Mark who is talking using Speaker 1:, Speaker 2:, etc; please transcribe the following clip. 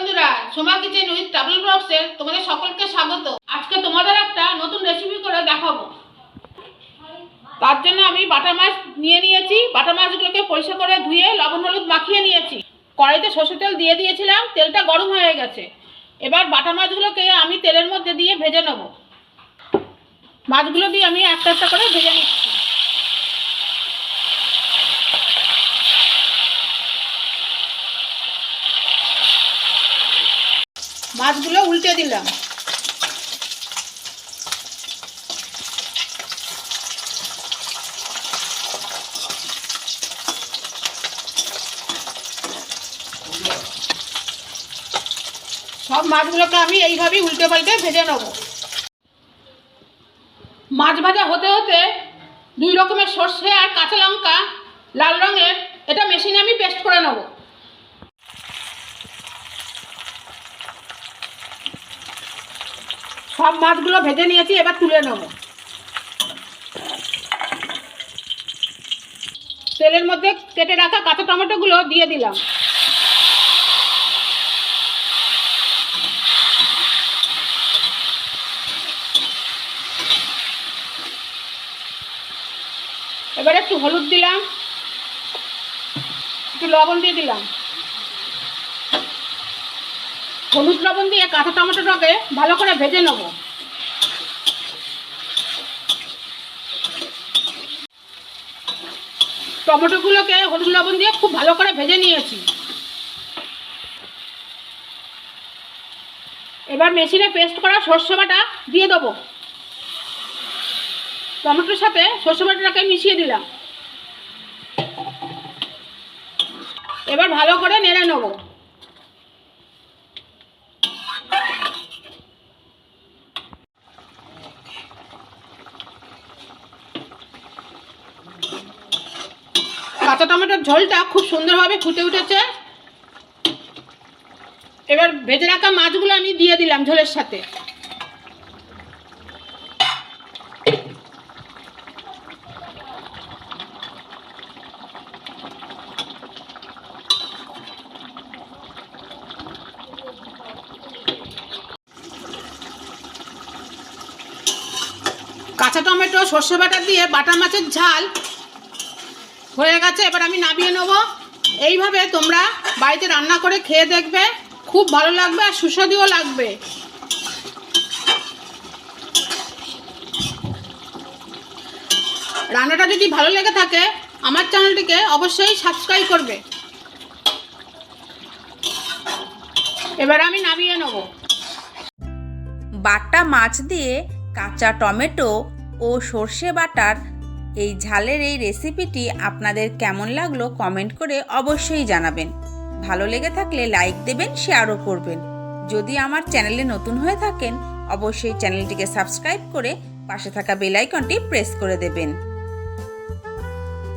Speaker 1: বন্ধুরা, Soma kitchen with travel ব্লগসের তোমাদের সকলকে স্বাগত। আজকে তোমাদের একটা নতুন রেসিপি করে দেখাবো। তার জন্য আমি বাটা মাছ নিয়ে নিয়েছি। বাটা মাছগুলোকে পরিষ্কার করে ধুয়ে লবণ হলুদ মাখিয়ে নিয়েছি। কড়াইতে সর্ষে তেল দিয়ে দিয়েছিলাম, তেলটা গরম হয়ে গেছে। এবার বাটা মাছগুলোকে আমি তেলের মধ্যে দিয়ে ভেজে নেব। মাছগুলো দিয়ে আমি একটা একটা করে ভেজে নিচ্ছি। মাছগুলো উল্টে দিলাম। সব মাছগুলোকে আমি এইভাবেই উল্টে পাল্টে ভেজে নেব। মাছ ভাজা হতে হতে দুই রকমের সর্ষে আর কাঁচা লঙ্কা লাল রঙের এটা মেশিনে আমি পেস্ট করে নেব। সব মাছগুলো ভেজে নিয়েছি, এবার তুলে নেব। তেলের মধ্যে কেটে রাখা কাঁচা টমেটোগুলো দিয়ে দিলাম। এবার একটু হলুদ দিলাম, একটু লবণ দিয়ে দিলাম। হলুদ লবণ দিয়ে কাঁচা টমেটোটাকে ভালো করে ভেজে নেব। টমেটোগুলোকে হলুদ লবণ দিয়ে খুব ভালো করে ভেজে নিয়েছি। এবার মেশিনে পেস্ট করা সর্ষে বাটা দিয়ে দেবো। টমেটোর সাথে সর্ষে বাটাটাকে মিশিয়ে দিলাম। এবার ভালো করে নেড়ে নেব। কাঁচা টমেটোর ঝোলটা খুব সুন্দরভাবে ফুটে উঠেছে। এবার ভেজে রাখা মাছগুলো আমি দিয়ে দিলাম ঝোলের সাথে। কাঁচা টমেটো, সর্ষে বাটা দিয়ে বাটা মাছের ঝাল হয়ে গেছে, এবার আমি নামিয়ে নেব। এইভাবে তোমরা বাড়িতে রান্না করে খেয়ে দেখবে, খুব ভালো লাগবে আর সুস্বাদুও লাগবে। রান্নাটা যদি ভালো লেগে থাকে, আমার চ্যানেলটিকে অবশ্যই সাবস্ক্রাইব করবে। এবার আমি নামিয়ে নেব।
Speaker 2: বাটা মাছ দিয়ে কাঁচা টমেটো ও সর্ষে বাটার এই ঝালের এই রেসিপিটি আপনাদের কেমন লাগল কমেন্ট করে অবশ্যই জানাবেন। ভালো লেগে থাকলে লাইক দেবেন শেয়ারও করবেন। যদি আমার চ্যানেলে নতুন হয়ে থাকেন, অবশ্যই চ্যানেলটিকে সাবস্ক্রাইব করে পাশে থাকা বেলাইকনটি প্রেস করে দেবেন।